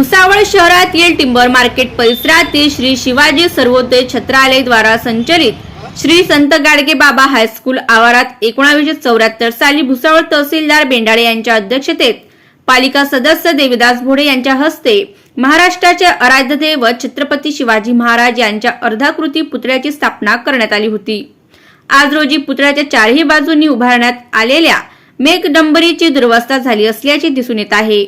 भुसावळ शहरातील timber market परिसरातील श्री शिवाजी सर्वोदय छत्रालय द्वारा संचलित श्री संत गाडगे बाबा हायस्कूल आवारात एकोणावीसशे चौऱ्याहत्तर साली भुसावळ तहसीलदार बेंडाळे यांच्या अध्यक्षतेत पालिका सदस्य देविदास भोडे यांच्या हस्ते महाराष्ट्राचे आराध्य दैवत छत्रपती शिवाजी महाराज यांच्या अर्धाकृती पुतळ्याची स्थापना करण्यात आली होती. आज रोजी पुतळ्याच्या चारही बाजूंनी उभारण्यात आलेल्या मेघडंबरीची दुरवस्था झाली असल्याचे दिसून येत आहे.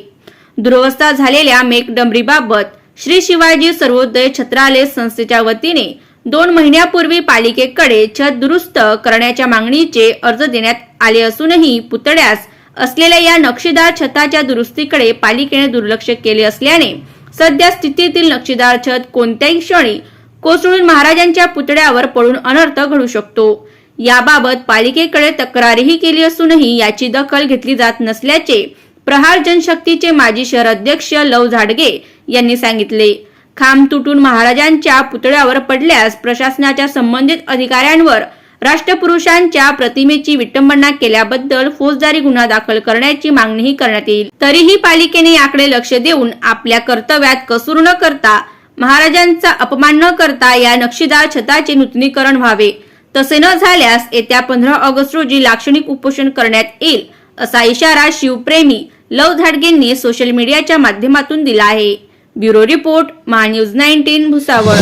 दुरवस्था झालेल्या मेघडंबरीबाबत श्री शिवाजी सर्वोदय छत्रालय संस्थेच्या वतीने दोन महिन्यापूर्वी पालिकेकडे छत दुरुस्त करण्याच्या मागणीचे अर्ज देण्यात आले असूनही पुतळ्यास असलेल्या या नक्षीदार छताच्या दुरुस्तीकडे पालिकेने दुर्लक्ष केले असल्याने सध्या स्थितीतील नक्षीदार छत कोणत्याही क्षणी कोसळून महाराजांच्या पुतळ्यावर पडून अनर्थ घडू शकतो. याबाबत पालिकेकडे तक्रारही केली असूनही याची दखल घेतली जात नसल्याचे प्रहार जनशक्तीचे माजी शहर अध्यक्ष लव झाडगे यांनी सांगितले. खांब तुटून महाराजांच्या पुतळ्यावर पडल्यास प्रशासनाच्या संबंधित अधिकाऱ्यांवर राष्ट्रपुरुषांच्या प्रतिमेची विटंबना केल्याबद्दल फौजदारी गुन्हा दाखल करण्याची मागणीही करण्यात येईल. तरीही पालिकेने याकडे लक्ष देऊन आपल्या कर्तव्यात कसूर न करता महाराजांचा अपमान न करता या नक्षीदार छताचे नूतनीकरण व्हावे. तसे न झाल्यास येत्या पंधरा ऑगस्ट रोजी लाक्षणिक उपोषण करण्यात येईल असा इशारा शिवप्रेमी लव झाडगेंनी सोशल मीडियाच्या माध्यमातून दिला आहे. Bureau report Maha news nineteen Bhusawal.